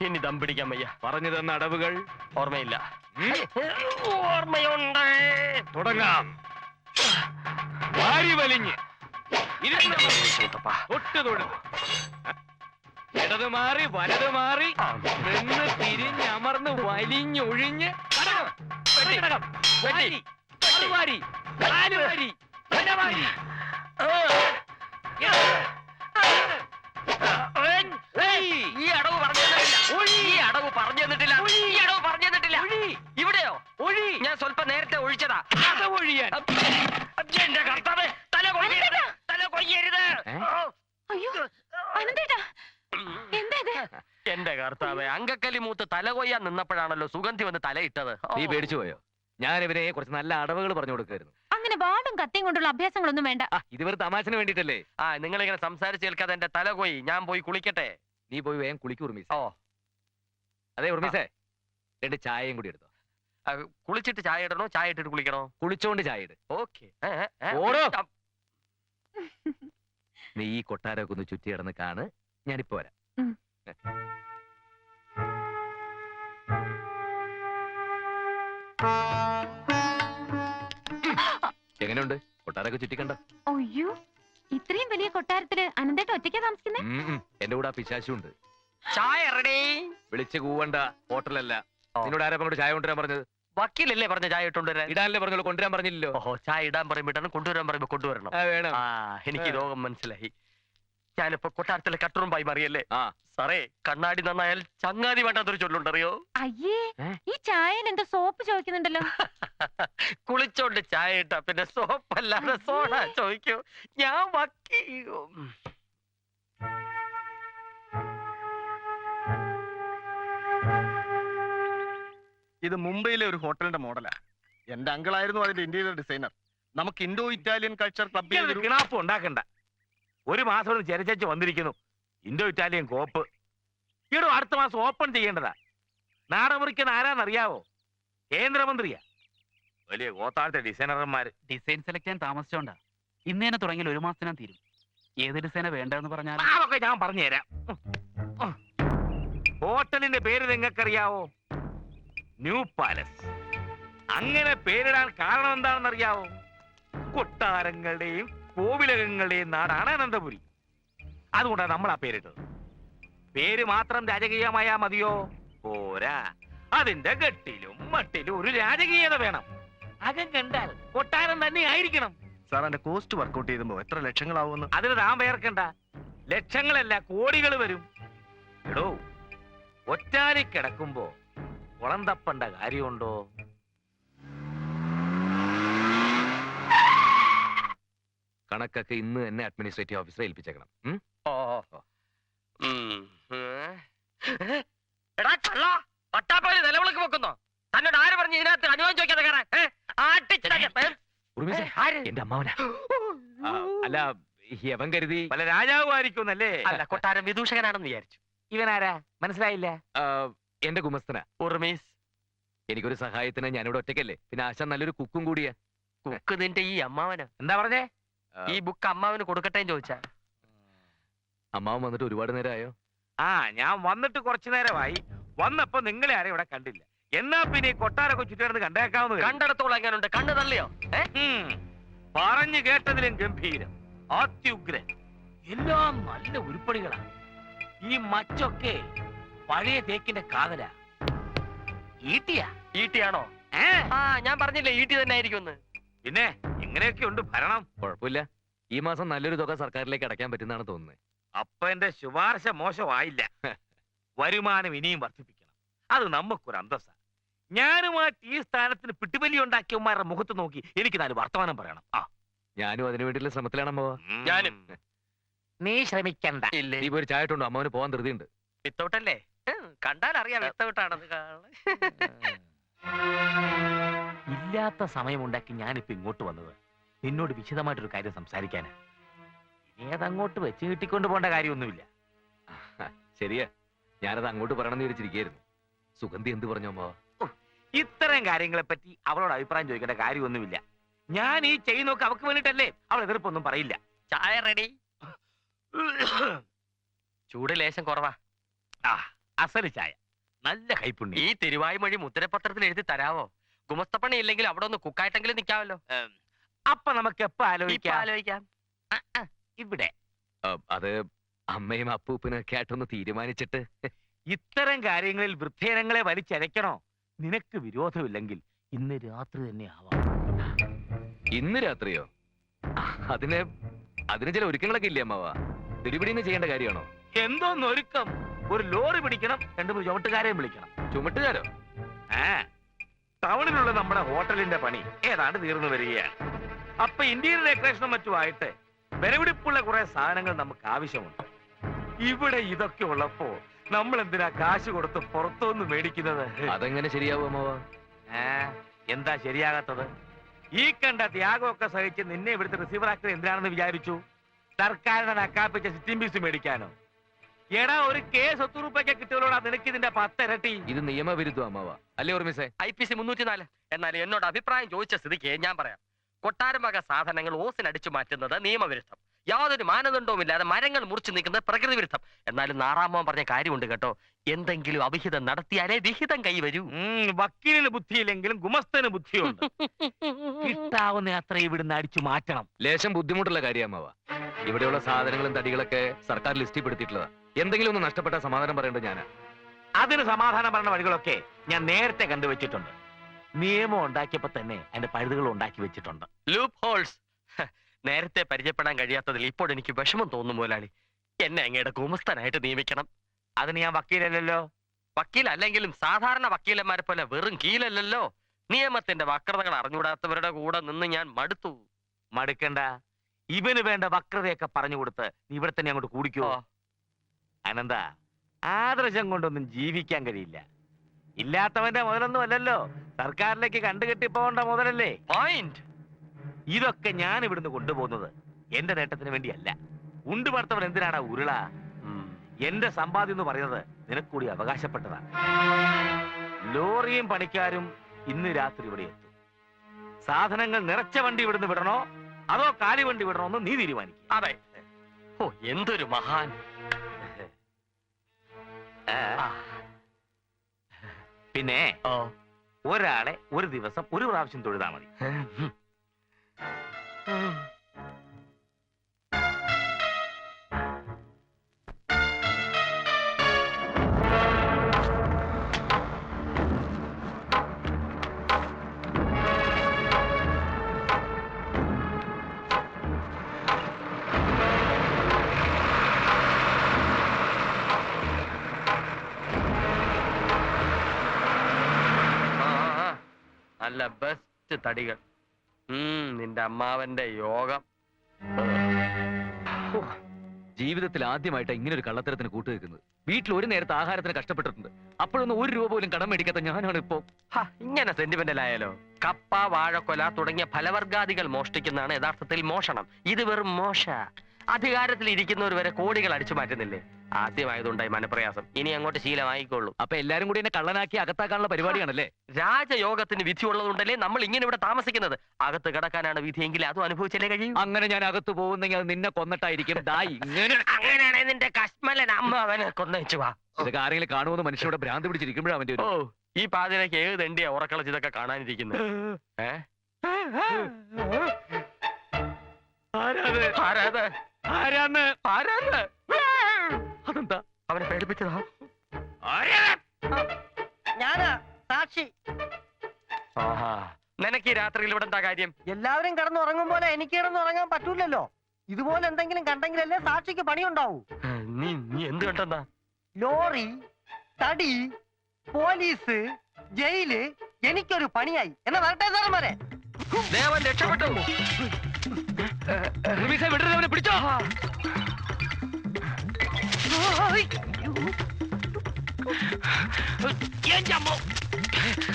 ഇനി ദം പിടിക്കാൻ വയ്യ. പറഞ്ഞു തന്ന അടവുകൾ? ഓർമ്മയില്ല. ഓർമ്മയുണ്ട്. തുടങ്ങാം. വാരി വലിഞ്ഞ്. ഇടത് മാറി വലത് മാറി. നിന്ന് തിരിഞ്ഞമർന്ന് വലിഞ്ഞൊഴിഞ്ഞ് വാരി. വാരി. വാരി. വാരി, ഒഴിയാൻ. എന്റെ കർത്താവ്? തല കൊയ്യരുത് തല കൊയ്യരുത്? അയ്യോ അനന്തേട്ടാ. എന്താ ഇത്? എന്റെ കർത്താവ് അങ്കക്കലി മൂത്ത് തല കൊയ്യാൻ നിന്നപ്പോഴാണല്ലോ സുഗന്ധി വന്ന് തലയിട്ടത്. നീ പേടിച്ചു പോയോ? ഞാൻ ഇവരെ കുറച്ച് നല്ല അടവുകൾ പറഞ്ഞു കൊടുക്കായിരുന്നു അങ്ങനെ വാടും കത്തിയും കൊണ്ടുള്ള അഭ്യാസങ്ങളൊന്നും വേണ്ട. ആ ഇത് വെറും തമാശന് വേണ്ടിട്ടല്ലേ ആ നിങ്ങൾ ഇങ്ങനെ സംസാരിച്ച് കേൾക്കാതെ എന്റെ തല കൊയ്യി ഞാൻ പോയി കുളിക്കട്ടെ. നീ പോയി വേഗം കുളിക്കൂ ഉർമീസ്. ഓ. അതെ ഉർമീസേ. രണ്ട് ചായയും കൂടി എടുത്തോ. കുളിച്ചിട്ട് ചായ ഇടണോ? ചായ ഇട്ടിട്ട് കുളിക്കണോ? കുളിച്ചോണ്ട് ചായ ഇട്. ഓക്കെ. നീ ഈ കൊട്ടാരമൊക്കെ ഒന്ന് ചുറ്റി കിടന്ന് കാണ്. ഞാനിപ്പോ വരാം. എങ്ങനെയുണ്ട്? കൊട്ടാരൊക്കെ ചുറ്റിക്കണ്ട അയ്യോ ഇത്രയും വലിയ കൊട്ടാരത്തിൽ അനന്തേട്ട ഒറ്റയ്ക്കാ താമസിക്കുന്നേ? എന്റെ കൂടെ ആ പിശാശുണ്ട്. ചായ റെഡി വിളിച്ച് കൂവണ്ട. ഹോട്ടലല്ല. നിന്നോട് ആരാ ചായ കൊണ്ടുവരാൻ പറഞ്ഞത്? വക്കീലല്ലേ പറഞ്ഞ ചായ ഇട്ടുകൊണ്ടുവരാൻ ഇടാനല്ലേ പറഞ്ഞോളൂ കൊണ്ടുവരാൻ പറഞ്ഞില്ലല്ലോ. ഓഹോ ചായ ഇടാൻ പറയുമ്പോഴാണ് കൊണ്ടുവരാൻ പറയുമ്പോ കൊണ്ടുവരണം. ആ വേണം. ആ എനിക്ക്. രോഗം മനസ്സിലായി. ഞാനിപ്പോ കൊട്ടാരത്തിലെ കട്ടുറുമ്പായി മാറിയല്ലേ ആ. സാറേ കണ്ണാടി നന്നായാൽ ചങ്ങാതി വേണ്ടാത്തൊരു ചൊല്ലുണ്ടറിയോ? അയ്യേ ഏ? ഈ ചായ എന്തോ സോപ്പ് ചോദിക്കുന്നുണ്ടല്ലോ. കുളിച്ചോണ്ട് ചായ ഇട്ടാ പിന്നെ സോപ്പല്ലാതെ സോഡ ചോദിക്കൂ. ഞാൻ വക്കീയോ ഇത് മുംബൈയിലെ ഒരു ഹോട്ടലിന്റെ മോഡലാ. എന്റെ അങ്കിളായിരുന്നു അതിന്റെ ഇന്റീരിയർ ഡിസൈനർ. നമുക്ക് ഇൻഡോ ഇറ്റാലിയൻ കൾച്ചർ ക്ലബ് കിണാപ്പ് ഉണ്ടാക്കണ്ട. ഒരു മാസം കൊണ്ട് ചെരച്ചു വന്നിരിക്കുന്നു. ഇൻഡോ ഇറ്റാലിയൻ കോപ്പ്. ഈടോ അടുത്ത മാസം ഓപ്പൺ ചെയ്യേണ്ടതാ. നാടമുറിക്കുന്ന ആരാന്നറിയാവോ? കേന്ദ്രമന്ത്രിയാ. വലിയ ഗോത്താഴത്തെ ഡിസൈനർമാർ ഡിസൈൻ സെലക്ട് ചെയ്യാൻ താമസിച്ചോണ്ടാ. ഇന്ന് തന്നെ തുടങ്ങിയാൽ ഒരു മാസത്തിനാ തീരും. ഏത് ഡിസൈനാ വേണ്ടതെന്ന് പറഞ്ഞാൽ അതൊക്കെ ഞാൻ പറഞ്ഞുതരാം. ഹോട്ടലിന്റെ പേര് നിങ്ങൾക്കറിയാവോ? New Palace. അങ്ങനെ പേരിടാൻ കാരണം എന്താണെന്ന് അറിയാവോ കൊട്ടാരങ്ങളുടെയും കോവിലകങ്ങളുടെയും നാടാണ് അനന്തപുരി. അതുകൊണ്ടാണ് നമ്മൾ ആ പേരിട്ടത്. പേര് മാത്രം രാജകീയമായാ മതിയോ? പോരാ. അതിന്റെ ഗട്ടിലും മട്ടിലും ഒരു രാജകീയത വേണം. അകം കണ്ടാൽ കൊട്ടാരം തന്നെ ആയിരിക്കണം. സാർ എന്റെ കോസ്റ്റ് വർക്ക്ഔട്ട് ചെയ്യുമ്പോ എത്ര ലക്ഷങ്ങളാവുമെന്ന്? അതിന് താൻ വേർക്കണ്ട. ലക്ഷങ്ങളല്ല കോടികൾ വരും. എടോ ഒറ്റാരി കിടക്കുമ്പോ കുളം തപ്പണ്ട കാര്യമുണ്ടോ? കണക്കൊക്കെ ഇന്ന് തന്നെ അഡ്മിനിസ്ട്രേറ്റീവ് ഓഫീസറെ ഏൽപ്പിച്ചേക്കണം. പട്ടാപ്പാൽ നിലവിളക്ക് വെക്കുന്നോ. തന്നോട് ആര് പറഞ്ഞു ഇതിനകത്ത് അനുഭവം ചോദിക്കാതെ കയറാൻ? എന്റെ അമ്മാവനാ. അല്ല യവൻ കരുതി? പല രാജാവുമായിരിക്കുന്നല്ലേ അല്ല കൊട്ടാരം വിദൂഷകനാണെന്ന് വിചാരിച്ചു. ഇവനാരാ? മനസ്സിലായില്ല? എന്റെ ഗുമസ്തനാ. ഉർമീസ് എനിക്കൊരു സഹായത്തിന് ഞാനിവിടെ ഒറ്റയ്ക്കല്ലേ? പിന്നെ ആശ നല്ലൊരു കുക്കും കൂടിയാ. കുക്ക് നിന്റെ ഈ അമ്മാവന്. എന്താ പറഞ്ഞേ? ഈ ബുക്ക് അമ്മാവന് കൊടുക്കട്ടെ ചോദിച്ചാ. അമ്മാവൻ വന്നിട്ട് ഒരുപാട് നേരമായോ ആ ഞാൻ വന്നിട്ട് കുറച്ചു നേരമായി. വന്നപ്പോ നിങ്ങളെ ആരും ഇവിടെ കണ്ടില്ല. എന്നാ പിന്നെ ഈ കൊട്ടാരൊക്കെ ചുറ്റിടന്ന് കണ്ടേക്കാവുന്നത് കണ്ടിടത്തോളം എങ്ങനെയുണ്ട് കണ്ണു തള്ളിയോ? പറഞ്ഞു കേട്ടതിലും ഗംഭീരം. അത്യുഗ്രൻ. എല്ലാം നല്ല ഉരുപ്പടികളാണ് ഈ മച്ചൊക്കെ പഴയ തേക്കിന്റെ കാതല. ഈട്ടിയാ? ഈട്ടിയാണോ? ആ. ഞാൻ പറഞ്ഞില്ലേ ഈട്ടി തന്നെ ആയിരിക്കും പിന്നെ ഇങ്ങനെയൊക്കെ ഉണ്ട് ഭരണം. കുഴപ്പമില്ല. ഈ മാസം നല്ലൊരു തുക സർക്കാരിലേക്ക് അടയ്ക്കാൻ പറ്റുന്നതാണ് തോന്നുന്നത് അപ്പൊ എന്റെ ശുപാർശ മോശമായില്ല. വരുമാനം ഇനിയും വർദ്ധിപ്പിക്കണം. അത് നമുക്കൊരു അന്തസ്സ. ഞാനുമായിട്ട് ഈ സ്ഥാനത്തിന് പിട്ടുപലി ഉണ്ടാക്കിയവന്മാരുടെ മുഖത്ത് നോക്കി എനിക്ക് നാല് വർത്തമാനം പറയണം. ആ. ഞാനും അതിനു വേണ്ടിയുള്ള ശ്രമത്തിലാണ് ഞാനും. നീ ശ്രമിക്കണ്ട. ഇല്ല ഇപ്പൊ ഒരു ചായട്ടുണ്ടോ അമ്മാവന് പോവാൻ ധൃതിയുണ്ട്. വിത്തൗട്ടല്ലേ കണ്ടാൽ അറിയാം ഇല്ലാത്ത സമയമുണ്ടാക്കി ഞാനിപ്പോ ഇങ്ങോട്ട് വന്നത്. നിന്നോട് വിശദമായിട്ടൊരു കാര്യം സംസാരിക്കാനാ. ഏതങ്ങോട്ട് അതങ്ങോട്ട് വെച്ച് കിട്ടിക്കൊണ്ട് പോകേണ്ട കാര്യമൊന്നുമില്ല. ശരിയാ. ഞാനത് അങ്ങോട്ട് പറയണമെന്ന് വിചാരിച്ചിരിക്കുന്നു സുഗന്ധി എന്ത് പറഞ്ഞു അമ്മ? ഇത്തരം കാര്യങ്ങളെ പറ്റി അവളോട് അഭിപ്രായം ചോദിക്കേണ്ട കാര്യമൊന്നുമില്ല. ഞാൻ ഈ ചെയ്യുന്നൊക്കെ അവക്ക് വേണ്ടിട്ടല്ലേ അവൾ എതിർപ്പൊന്നും പറയില്ല. ചായ റെഡി. ചൂട് ലേശം കുറവാ. ആ അസൽ ചായ. നല്ല കൈപ്പുണ്യം. ഈ തിരുവായ്മൊഴി മുദ്രപത്രത്തിൽ എഴുതി തരാവോ? ഗുമസ്തപ്പണി ഇല്ലെങ്കിൽ അവിടെ ഒന്ന് കുക്കായിട്ടെങ്കിലും നിൽക്കാമല്ലോ അപ്പൊ നമുക്ക് എപ്പോ ആലോചിക്കാം? ആലോചിക്കാം. ഇവിടെ. അത് അമ്മയും അപ്പൂപ്പനൊക്കെ ആയിട്ടൊന്ന് തീരുമാനിച്ചിട്ട്. ഇത്തരം കാര്യങ്ങളിൽ വൃദ്ധേനങ്ങളെ വലിച്ചരയ്ക്കണോ നിനക്ക് വിരോധമില്ലെങ്കിൽ ഇന്ന് രാത്രി തന്നെ ആവാം. ഇന്ന് രാത്രിയോ? അതിന് അതിന് ചില ഒരുക്കങ്ങളൊക്കെ ഇല്ലേ അമ്മാവാ? തിരുപിടിന്ന് ചെയ്യേണ്ട കാര്യമാണോ? എന്തോന്നൊരുക്കം? ഒരു ലോറി പിടിക്കണം രണ്ടു മൂന്ന് ചുമട്ടുകാരെയും വിളിക്കണം. ചുമട്ടുകാരോ? ആ. ടൗണിലുള്ള നമ്മുടെ ഹോട്ടലിന്റെ പണി ഏതാണ്ട് തീർന്നു വരികയാണ്. അപ്പൊ ഇന്ത്യൻ ഡെക്കറേഷനും മറ്റുമായിട്ട് വിലപിടിപ്പുള്ള കുറെ സാധനങ്ങൾ നമുക്ക് ആവശ്യമുണ്ട്. ഇവിടെ ഇതൊക്കെ ഉള്ളപ്പോ നമ്മൾ എന്തിനാ കാശ് കൊടുത്ത് പുറത്തുനിന്ന് മേടിക്കുന്നത്? അതെങ്ങനെ ശരിയാവുമോ ഏ എന്താ ശരിയാകാത്തത്? ഈ കണ്ട ത്യാഗമൊക്കെ സഹിച്ച് നിന്നെ ഇവിടുത്തെ റിസീവർ ആക്ടർ എന്തിനാണെന്ന് വിചാരിച്ചു? സർക്കാരിനെ നക്കാപ്പിച്ച സിറ്റിംഗ് ബീസ് മേടിക്കാനോ? എടാ ഒരു കേസ് ഒത്തു രൂപയ്ക്ക് കിട്ടിയവരോടാ നിനക്ക് ഇതിന്റെ പത്തിരട്ടി. ഇത് നിയമവിരുദ്ധം അമ്മാവ. അല്ലേ ഓർമ്മിസേ ഐ പി സി മുന്നൂറ്റി നാല് എന്നാൽ എന്നോട് അഭിപ്രായം ചോദിച്ച സ്ഥിതിക്ക് ഞാൻ പറയാം. കൊട്ടാരമക വക സാധനങ്ങൾ ഓസിനടിച്ചു മാറ്റുന്നത് നിയമവിരുദ്ധം. യാതൊരു മാനദണ്ഡവും ഇല്ലാതെ മരങ്ങൾ മുറിച്ചു നിൽക്കുന്നത് പ്രകൃതി വിരുദ്ധം എന്നാലും നാറാമോൻ പറഞ്ഞ കാര്യമുണ്ട് കേട്ടോ. എന്തെങ്കിലും അവിഹിതം നടത്തിയാലേ വിഹിതം കൈവരൂ. വക്കീലിന് ബുദ്ധിയില്ലെങ്കിലും ഗുമസ്തന് ബുദ്ധിയുണ്ട്. കിട്ടാവുന്ന അത്ര ഇവിടുന്ന് അടിച്ചു മാറ്റണം. ലേശം ബുദ്ധിമുട്ടുള്ള കാര്യമാവാ ഇവിടെയുള്ള സാധനങ്ങളും തടികളൊക്കെ സർക്കാർ ലിസ്റ്റിൽ പെടുത്തിയിട്ടുള്ളതാ എന്തെങ്കിലും ഒന്ന് നഷ്ടപ്പെട്ട സമാധാനം പറയേണ്ടത് ഞാൻ അതിന് സമാധാനം പറഞ്ഞ വഴികളൊക്കെ ഞാൻ നേരത്തെ കണ്ടുവച്ചിട്ടുണ്ട്. നിയമം ഉണ്ടാക്കിയപ്പോ തന്നെ അതിന്റെ പഴുതുകൾ ഉണ്ടാക്കി വെച്ചിട്ടുണ്ട്. ലൂപ്പ് ഹോൾസ് നേരത്തെ പരിചയപ്പെടാൻ കഴിയാത്തതിൽ ഇപ്പോൾ എനിക്ക് വിഷമം തോന്നുന്നു മുതലാളി. എന്നെ അങ്ങയുടെ കൂമസ്ഥനായിട്ട് നിയമിക്കണം. അതിന് ഞാൻ വക്കീലല്ലല്ലോ. വക്കീലല്ലെങ്കിലും സാധാരണ വക്കീലന്മാരെ പോലെ വെറും കീലല്ലല്ലോ. നിയമത്തിന്റെ വക്രതകൾ അറിഞ്ഞുകൂടാത്തവരുടെ കൂടെ നിന്ന് ഞാൻ മടുത്തു. മടുക്കണ്ട. ഇവന് വേണ്ട വക്രതയൊക്കെ പറഞ്ഞു കൊടുത്ത് നീ ഇവിടെ തന്നെ അങ്ങോട്ട് കൂടിക്കോ. ഓ. അനന്ത ആദർശം കൊണ്ടൊന്നും ജീവിക്കാൻ കഴിയില്ല. ഇല്ലാത്തവന്റെ മുതലൊന്നും അല്ലല്ലോ സർക്കാരിലേക്ക് കണ്ടുകെട്ടി പോകേണ്ട മുതലല്ലേ? പോയിന്റ് ഇതൊക്കെ ഞാൻ ഇവിടുന്ന് കൊണ്ടുപോകുന്നത് എന്റെ നേട്ടത്തിന് വേണ്ടിയല്ല. ഉണ്ട് പടുത്തവൻ എന്തിനാണ് ഉരുള? എന്റെ സമ്പാദ്യം എന്ന് പറയുന്നത് നിനക്കൂടി അവകാശപ്പെട്ടതാണ് ലോറിയും പണിക്കാരും ഇന്ന് രാത്രി ഇവിടെ എത്തും. സാധനങ്ങൾ നിറച്ച വണ്ടി ഇവിടുന്ന് വിടണോ? അതോ കാലി വണ്ടി വിടണോ എന്ന് നീ തീരുമാനിക്കും. അതെ. ഓ എന്തൊരു മഹാൻ. പിന്നെ ഒരാളെ ഒരു ദിവസം ഒരു പ്രാവശ്യം തൊഴുതാ മതി. നല്ല ബെസ്റ്റ് തടികൾ. നിന്റെ അമ്മാവന്റെ യോഗം. ജീവിതത്തിൽ ആദ്യമായിട്ട് ഇങ്ങനെ ഒരു കള്ളത്തരത്തിന് കൂട്ടുവെക്കുന്നത് വീട്ടിൽ ഒരു നേരത്തെ ആഹാരത്തിന് കഷ്ടപ്പെട്ടിട്ടുണ്ട്. അപ്പോഴൊന്നും ഒരു രൂപ പോലും കടം മേടിക്കാത്ത ഞാനാണ് ഇപ്പോ. ഇങ്ങനെ സെന്റിമെന്റൽ ആയാലോ? കപ്പ വാഴക്കൊല തുടങ്ങിയ ഫലവർഗാദികൾ മോഷ്ടിക്കുന്നതാണ് യഥാർത്ഥത്തിൽ മോഷണം. ഇത് വെറും മോശ. അധികാരത്തിൽ ഇരിക്കുന്നവർ വരെ കോടികൾ അടിച്ചു മാറ്റുന്നില്ലേ? ആദ്യമായതുണ്ടായി മനപ്രയാസം. ഇനി അങ്ങോട്ട് ശീലമായിക്കൊള്ളൂ അപ്പൊ എല്ലാരും കൂടി എന്നെ കള്ളനാക്കി അകത്താക്കാനുള്ള പരിപാടിയാണല്ലേ? രാജയോഗത്തിന് വിധി ഉള്ളതുകൊണ്ടല്ലേ നമ്മൾ ഇങ്ങനെ ഇവിടെ താമസിക്കുന്നത്. അകത്ത് കിടക്കാനാണ് വിധിയെങ്കിൽ അതും അനുഭവിച്ചല്ലേ കഴിയും. അങ്ങനെ ഞാൻ അകത്ത് പോകുന്നെങ്കിൽ അത് നിന്നെ കൊന്നിട്ടായിരിക്കും. ദാ ഇങ്ങനെ. നിന്റെ കശ്മലൻ അമ്മ അവനെ കൊന്നേച്ചു വാ. ഇതൊക്കെ ആരെങ്കിലും കാണുമെന്ന് മനുഷ്യനോട് ഭ്രാന്ത് പിടിച്ചിരിക്കുമ്പോഴാണ് അവന്റെ ഓ ഈ പാതിരക്ക് ഏത് എന്റെ ഉറക്കളച്ച് ഇതൊക്കെ കാണാനിരിക്കുന്നത് ഏ? ആരാത് ആരാത് ആരാന്ന്? ആരാത് അതെന്താ? അവനെ പേടിപ്പിച്ചതാ? ഞാനാ സാക്ഷി. ആഹാ നിനക്ക് ഈ രാത്രിയിൽ ഇവിടെ എന്താ കാര്യം? എല്ലാവരും കിടന്നുറങ്ങും പോലെ എനിക്ക് കിടന്നുറങ്ങാൻ പറ്റൂലല്ലോ. ഇതുപോലെ എന്തെങ്കിലും കണ്ടെങ്കിലല്ലേ സാക്ഷിക്ക് പണിയുണ്ടാവൂ. നീ നീ എന്ത് കണ്ടെന്നാ? ലോറി തടി പോലീസ് ജയിൽ എനിക്കൊരു പണിയായി. എന്നാ വരട്ടെ സാറന്മാരെ. ദേവൻ രക്ഷപ്പെട്ടു. വിടരുത് അവനെ പിടിച്ചോ.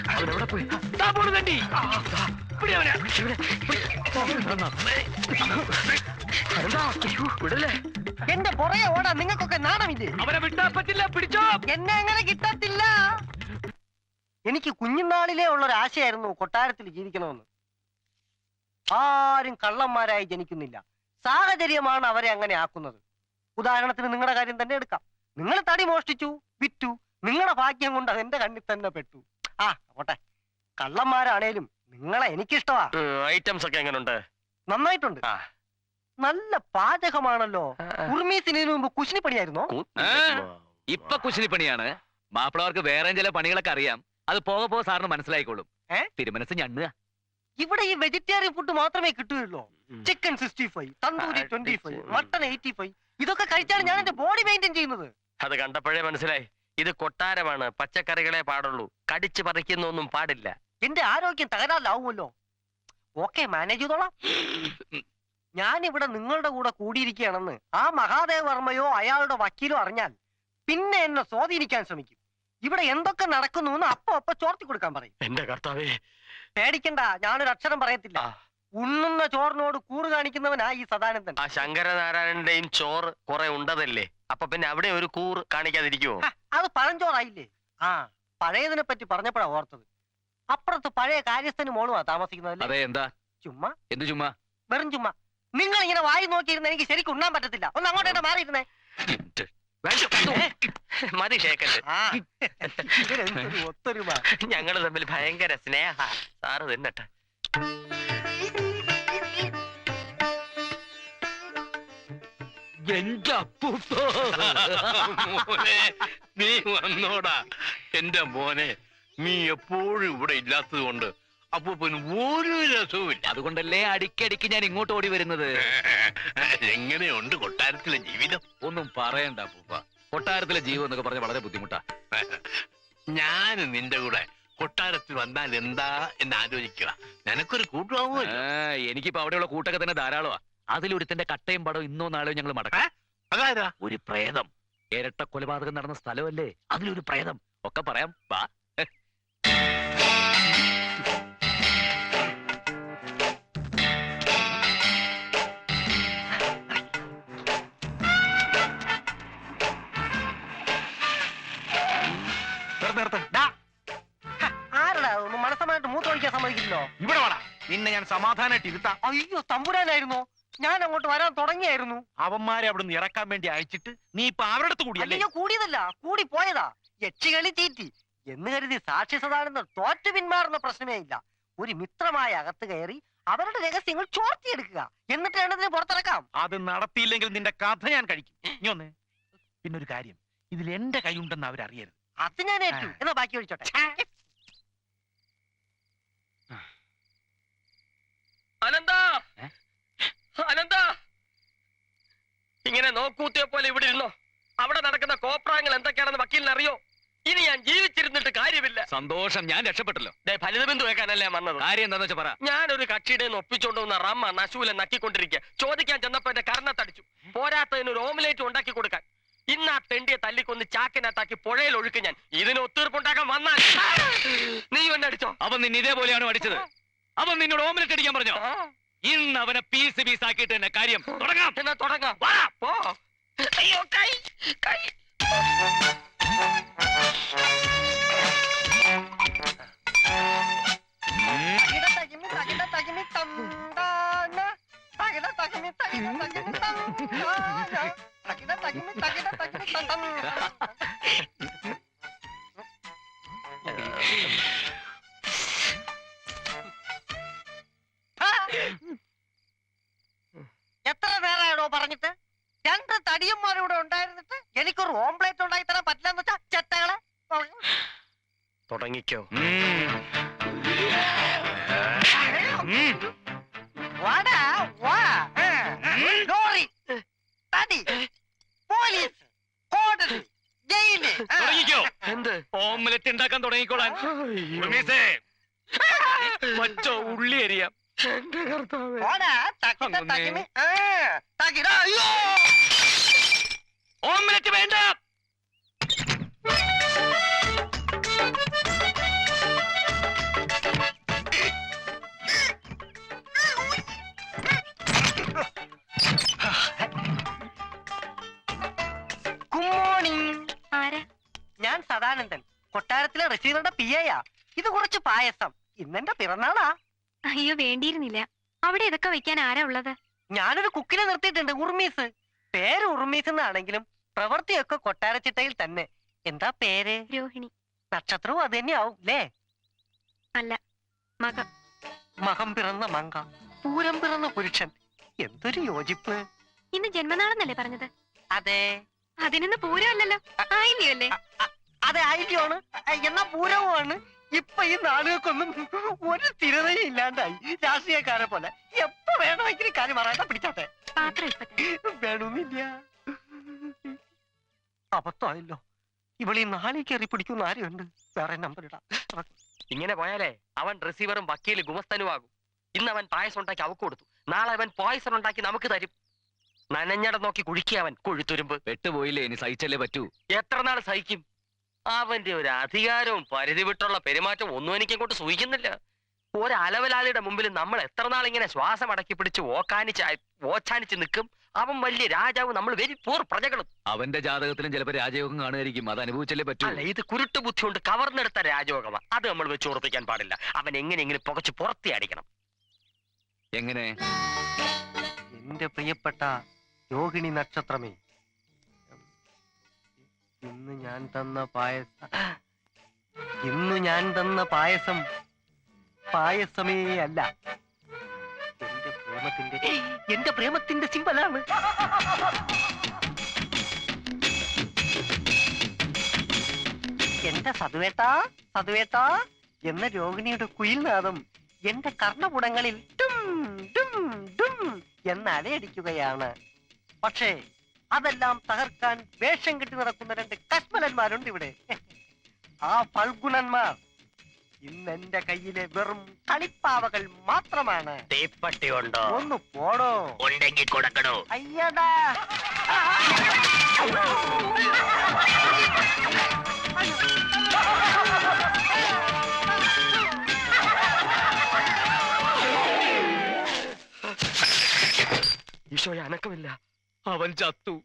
അവനെവിടെ പോയി? താ പോണു തണ്ടി. പിടി അവനെ. വിടല്ലേ? എന്റെ പുറകെ ഓടാ നിങ്ങൾക്കൊക്കെ നാണമില്ലേ? അവനെ വിട്ടാ പറ്റില്ല പിടിച്ചോ. എന്നെ അങ്ങനെ കിട്ടത്തില്ല. എനിക്ക് കുഞ്ഞുനാളിലേ ഉള്ള ഒരു ആശയായിരുന്നു കൊട്ടാരത്തിൽ ജീവിക്കണമെന്ന്. ആരും കള്ളന്മാരായി ജനിക്കുന്നില്ല. സാഹചര്യമാണ് അവരെ അങ്ങനെ ആക്കുന്നത്. ഉദാഹരണത്തിന് നിങ്ങളുടെ കാര്യം തന്നെ എടുക്കാം. നിങ്ങൾ തടി മോഷ്ടിച്ചു വിറ്റു. നിങ്ങളുടെ ഭാഗ്യം കൊണ്ട് അത് എന്റെ കണ്ണിൽ തന്നെ പെട്ടു. ആ പോട്ടെ. കള്ളന്മാരാണേലും നിങ്ങളെ എനിക്കിഷ്ടമാ. ഐറ്റംസ് ഒക്കെ എങ്ങനെയുണ്ട് നന്നായിട്ടുണ്ട്. ആ. നല്ല പാചകമാണല്ലോ. ഉർമീസിന് ഇതിനു മുമ്പ് കുശിനിപ്പണിയായിരുന്നോ? ഇപ്പൊ കുശിനിപ്പണിയാണ്. മാപ്പിളവർക്ക് വേറെ ചില പണികളൊക്കെ അറിയാം. അത് പോകെ പോകെ സാറിന് മനസ്സിലായിക്കോളും? തിരുമനസ് ഞണ്ണുക. ഇവിടെ ഈ വെജിറ്റേറിയൻ ഫുഡ് മാത്രമേ കിട്ടുകയുള്ളൂ. Chicken sixty five tandoori twenty five mutton eighty five ഇതൊക്കെ കഴിച്ചാണ് ഞാൻ എന്റെ ബോഡി മെയിന്റെയിൻ ചെയ്യുന്നത്. അത് കണ്ടപ്പോഴേ മനസ്സിലായി. ഇത് കൊട്ടാരമാണ് പച്ചക്കറികളെ പാടുള്ളൂ. കടിച്ചു പറിക്കുന്നൊന്നും പാടില്ല. എന്റെ ആരോഗ്യം തകരാറിലാവുമല്ലോ. ഓക്കെ മാനേജ് ചെയ്തോളാം. ഞാൻ ഇവിടെ നിങ്ങളുടെ കൂടെ കൂടിയിരിക്കുകയാണെന്ന് ആ മഹാദേവ വർമ്മയോ അയാളുടെ വക്കീലോ അറിഞ്ഞാൽ പിന്നെ എന്നെ സ്വാധീനിക്കാൻ ശ്രമിക്കും. ഇവിടെ എന്തൊക്കെ നടക്കുന്നു എന്ന് അപ്പൊ അപ്പൊ ചോർത്തി കൊടുക്കാൻ പറയും. എന്റെ കർത്താവേ പേടിക്കണ്ട ഞാനൊരു അക്ഷരം പറയത്തില്ല. ഉണ്ണുന്ന ചോറിനോട് കൂറ് കാണിക്കുന്നവനാ ഈ സദാനന്ദൻ. ആ ശങ്കരനാരായണന്റെയും ചോറ് കുറെ ഉണ്ടതല്ലേ? അപ്പൊ പിന്നെ അവിടെ ഒരു കൂറ് കാണിക്കാതിരിക്കുവോ? അത് പഴഞ്ചോറായില്ലേ? ആ പഴയതിനെ പറ്റി പറഞ്ഞപ്പോഴാ ഓർത്തത്. അപ്പുറത്ത് പഴയ കാര്യസ്ഥന് മോളുമാ താമസിക്കുന്നതല്ലേ അതെ എന്താ? ചുമ്മാ. എന്തു ചുമ്മാ? വെറും ചുമ്മാ. നിങ്ങൾ ഇങ്ങനെ വായി നോക്കിയിരുന്ന എനിക്ക് ശരിക്കും ഉണ്ണാൻ പറ്റത്തില്ല. ഒന്ന് അങ്ങോട്ടേ മാറിയിരുന്നേ. മതി ഇതിനെന്തൊരു ഒത്തൊരുമ. ഞങ്ങൾ തമ്മിൽ ഭയങ്കര സ്നേഹ. സാറ് തിന്നട്ടെ. എന്റെ അപ്പൂപ്പ. മോനെ നീ വന്നോടാ. എന്റെ മോനെ നീ എപ്പോഴും ഇവിടെ ഇല്ലാത്തത് കൊണ്ട് ഒരു രസവുമില്ല. അതുകൊണ്ടല്ലേ അടിക്കടിക്ക് ഞാൻ ഇങ്ങോട്ട് ഓടി വരുന്നത്? എങ്ങനെയുണ്ട് കൊട്ടാരത്തിലെ ജീവിതം? ഒന്നും പറയണ്ട അപ്പൂപ്പ. കൊട്ടാരത്തിലെ ജീവൻ എന്നൊക്കെ പറഞ്ഞ വളരെ ബുദ്ധിമുട്ടാ. ഞാൻ നിന്റെ കൂടെ കൊട്ടാരത്തിൽ വന്നാൽ എന്താ എന്ന് ആലോചിക്കുക. നിനക്കൊരു കൂട്ടുവാങ്ങുമോ ആ, എനിക്കിപ്പോ അവിടെയുള്ള കൂട്ടൊക്കെ തന്നെ ധാരാളമാ. അതിലൊരുത്തന്റെ കട്ടയും പടവും ഇന്നോ നാളെയോ ഞങ്ങൾ മടക്കാം. അതാരാ? ഒരു പ്രേതം. ഇരട്ട കൊലപാതകം നടന്ന സ്ഥലമല്ലേ? അതിലൊരു പ്രേതം. ഒക്കെ പറയാം. വാ. മനസ്സമായിട്ട് മൂത്തൊഴിക്കാൻ സമ്മതിക്കില്ലോ ഇവിടെ വേണം നിന്നെ ഞാൻ സമാധാനമായിട്ട് ഇരുത്താം. അയ്യോ തമ്പുരാനായിരുന്നോ. ഞാൻ അങ്ങോട്ട് വരാൻ തുടങ്ങിയായിരുന്നു. അവന്മാരെ അവിടെ നിന്ന് ഇറക്കാൻ വേണ്ടി അയച്ചിട്ട് നീ ഇപ്പൊ അവരുടെ അടുത്ത് കൂടിയല്ലേ? അയ്യോ കൂടിയതല്ല. കൂടി പോയതാ. യക്ഷികളി തീറ്റി എന്ന് കരുതി സാക്ഷി സദാനന്ദൻ തോറ്റു പിന്മാറുന്ന പ്രശ്നമേ ഇല്ല. ഒരു മിത്രമായ അകത്ത് കയറി അവരുടെ രഹസ്യങ്ങൾ ചോർത്തിയെടുക്കുക. എന്നിട്ട് വേണ്ടതിന് പുറത്തിറക്കാം. അത് നടത്തിയില്ലെങ്കിൽ നിന്റെ കഥ ഞാൻ കഴിക്കും. ഇനി ഒന്ന്. പിന്നെ ഒരു കാര്യം. ഇതിൽ എന്റെ കൈ ഉണ്ടെന്ന് അവരറിയരുത്. അത് ഞാൻ ഏറ്റു. എന്നാ ബാക്കി ഒഴിച്ചോട്ടെ. അനന്ത! ഏ? അനന്ത! ഇങ്ങനെ നോക്കൂത്തിയെ പോലെ ഇവിടെ ഇരുന്നോ? അവിടെ നടക്കുന്ന കോപ്രാങ്ങൾ എന്തൊക്കെയാണെന്ന് വക്കീലിന് അറിയോ ഇനി ഞാൻ ജീവിച്ചിരുന്നിട്ട് കാര്യമില്ല. സന്തോഷം ഞാൻ രക്ഷപ്പെട്ടല്ലോ. ഫലിതബിന്ദു വെക്കാനല്ലേ വന്നത്? കാര്യം എന്താന്ന് വെച്ചാ പറ. ഞാനൊരു കക്ഷിയുടെ നിന്ന് ഒപ്പിച്ചോണ്ട് വന്ന റമ്മ നശൂലെ നക്കിക്കൊണ്ടിരിക്കുക ചോദിക്കാൻ ചെന്നപ്പോ എന്റെ കർണത്തടിച്ചു. പോരാത്തതിന് ഒരു ഓംലേറ്റ് ഉണ്ടാക്കി കൊടുക്കാൻ. ഇന്ന് ആ തെണ്ടിയെ തല്ലിക്കൊന്ന് ചാക്കിനകത്താക്കി പുഴയിൽ ഒഴുക്ക് ഞാൻ. ഇതിന് ഒത്തീർപ്പുണ്ടാക്കാൻ വന്നാൽ. നീ ഒന്നടിച്ചോ അവൻ നിന്നെ ഇതേപോലെയാണ് പഠിച്ചത് അവൻ നിന്നോട് ഓംലെറ്റ് അടിക്കാൻ പറഞ്ഞോ? ഇന്ന് അവനെ പീസ് പീസ് ആക്കിയിട്ട് തന്നെ. കാര്യം തുടങ്ങാം. എന്നാ തുടങ്ങാം. വാ, പോ. അയ്യോ കൈ കൈ. തകിട തകിമി തകിട തകിമി. തകിട തകിമി തകിട ഓംലെറ്റ് ഉണ്ടാക്കാൻ തുടങ്ങിക്കോളാൻ മറ്റോ ഉള്ളി അരിയാം. എന്റെ കർത്താവേ. ഓംലെറ്റ് വേണ്ട. കൊട്ടാരത്തിലെ റസീവറുടെ പി എയാ ഇത് കുറച്ച് പായസം. ഇന്നെന്റെ പിറന്നാളാ. അയ്യോ വേണ്ടിയിരുന്നില്ല. അവിടെ ഇതൊക്കെ വെക്കാൻ ആരാ ഉള്ളത്? ഞാനൊരു കുക്കിനെ നിർത്തിയിട്ടുണ്ട് ഉർമീസ്. പേര് ഉർമീസ് എന്നാണെങ്കിലും പ്രവൃത്തിയൊക്കെ കൊട്ടാരച്ചിട്ടയിൽ തന്നെ. എന്താ പേര്? രോഹിണി. നക്ഷത്രവും അത് തന്നെയാവും അല്ലേ? അല്ല മകം. മകം പിറന്ന മങ്ക പൂരം പിറന്ന പുരുഷൻ. എന്തൊരു യോജിപ്പ്. ഇന്ന് ജന്മനാളെന്നല്ലേ പറഞ്ഞത്? അതെ. അതിനൊന്ന് പൂരമല്ലല്ലോ ആയില്ലയോ അല്ലേ? അതെ ആണ് എന്നാ പൂരവുമാണ്. ഇപ്പൊ ഈ നാടുകൾക്കൊന്നും ഒരു സ്ഥിരതയും ഇല്ലാണ്ടായി രാഷ്ട്രീയക്കാരെ പോലെ. എപ്പോ വേണമെങ്കിലും കാര്യം പറയാതെ പിടിച്ചാട്ടെ. തരാം. വേണമെന്നില്ല അബദ്ധമായല്ലോ. ഇവളീ നാളെ കയറി പിടിക്കുന്ന ആരുണ്ട്? വേറെ നമ്പർ ഇടാം. ഇങ്ങനെ പോയാലേ അവൻ റിസീവറും വക്കീൽ ഗുമസ്തനുമാകും. ഇന്ന് അവൻ പായസം ഉണ്ടാക്കി അവക്ക് കൊടുത്തു. നാളെ അവൻ പായസം ഉണ്ടാക്കി നമുക്ക് തരും. നനഞ്ഞട നോക്കി കുഴിക്കുക അവൻ. കൊഴുത്തുരുമ്പ്. വെട്ടുപോയില്ലേ ഇനി സഹിച്ചല്ലേ പറ്റൂ. എത്ര നാൾ സഹിക്കും? അവന്റെ ഒരു അധികാരവും പരിധി വിട്ടുള്ള പെരുമാറ്റവും ഒന്നും എനിക്ക് അങ്ങോട്ട് സൂചിക്കുന്നില്ല. ഒരു അലവലാലിയുടെ മുമ്പിൽ നമ്മൾ എത്ര നാൾ ഇങ്ങനെ ശ്വാസം അടക്കി പിടിച്ച് ഓക്കാനിച്ച് ഓച്ചാനിച്ച് നിൽക്കും? അവൻ വലിയ രാജാവ് നമ്മൾ വെരി പൂർ പ്രജകളും. അവന്റെ ജാതകത്തിലും ചിലപ്പോൾ രാജയോഗം കാണുമായിരിക്കും. അത് അനുഭവിച്ചല്ലേ പറ്റൂ? അല്ല ഇത് കുരുട്ട് ബുദ്ധി കൊണ്ട് കവർന്നെടുത്ത രാജയോഗമാണ് അത് നമ്മൾ വെച്ച് ഉറപ്പിക്കാൻ പാടില്ല. അവൻ എങ്ങനെയെങ്കിലും പുകച്ച് പുറത്തി അടിക്കണം. എങ്ങനെ? എന്റെ പ്രിയപ്പെട്ട യോഗിണി നക്ഷത്രമേ ഇന്ന് ഞാൻ തന്ന പായസ. ഇന്ന് ഞാൻ തന്ന പായസം പായസമേ അല്ല. എന്റെ പ്രേമത്തിന്റെ എന്റെ പ്രേമത്തിന്റെ സിമ്പലാണ് എന്റെ സതുവേട്ടാ? സതുവേട്ടാ? എന്ന രോഹിണിയുടെ കുയിൽനാദം എന്റെ കർണപുടങ്ങളിൽ ഡും ഡും ഡും എന്ന് അലയടിക്കുകയാണ്. പക്ഷേ അതെല്ലാം തകർക്കാൻ വേഷം കെട്ടി നടക്കുന്ന രണ്ട് കശ്മലന്മാരുണ്ട് ഇവിടെ. ആ ഫൽഗുണന്മാർ ഇന്ന് എന്റെ കയ്യിലെ വെറും കളിപ്പാവകൾ മാത്രമാണ്. തീപ്പട്ടിയുണ്ടോ ഒന്ന് പോടോ. ഉണ്ടെങ്കിൽ കൊടുക്കണോ? അയ്യടാ. ഈശോയെ അനക്കമില്ല. അവൻ ചത്തു.